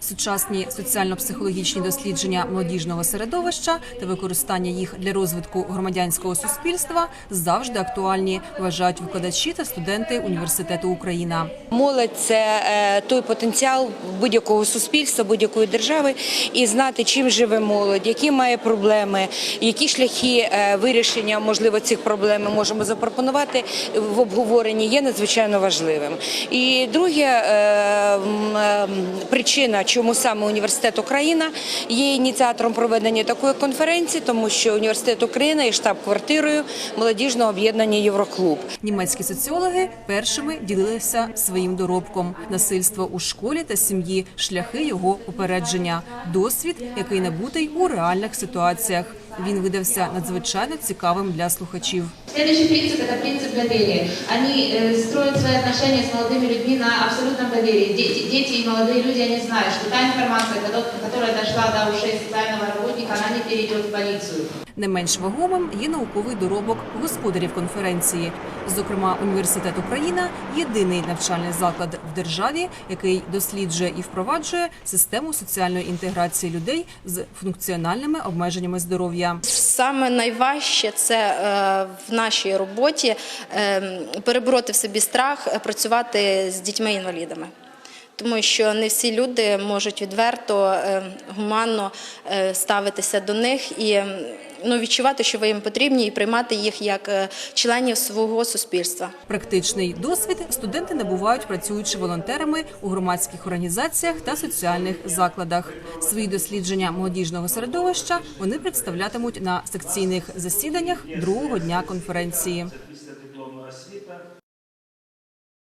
Сучасні соціально-психологічні дослідження молодіжного середовища та використання їх для розвитку громадянського суспільства завжди актуальні, вважають викладачі та студенти університету Україна. Молодь це е, той потенціал будь-якого суспільства, будь-якої держави, і знати, чим живе молодь, які має проблеми, які шляхи е, вирішення можливо цих проблем ми можемо запропонувати в обговоренні, є надзвичайно важливим. І друге м, е, причина, чому саме університет Україна є ініціатором проведення такої конференції, тому що університет Україна є штаб-квартирою молодіжного об'єднання Євроклуб. Німецькі соціологи першими ділилися своїм доробком насильство у школі та сім'ї, шляхи його попередження, досвід, який набутий у реальних ситуаціях. Він видався надзвичайно цікавим для слухачів. Следующий принцип – это принцип доверия. Они э, строят свои отношения с молодыми людьми на абсолютном доверии. Дети, дети и молодые люди, они знают, что та информация, кото- которая дошла до ушей социального работника, перейдет в полицию. Не менш вагомим є науковий доробок господарів конференції. Зокрема, університет Україна єдиний навчальний заклад в державі, який досліджує і впроваджує систему соціальної інтеграції людей з функціональними обмеженнями здоров'я. Саме найважче це е, в нашій роботі е, перебороти в собі страх, е, працювати з дітьми-інвалідами. Тому що не всі люди можуть відверто, е, гуманно е, ставитися до них і ну, відчувати, що ви їм потрібні, і приймати їх як е, членів свого суспільства. Практичний досвід студенти набувають, працюючи волонтерами у громадських організаціях та соціальних закладах. Свої дослідження молодіжного середовища вони представлятимуть на секційних засіданнях другого дня конференції.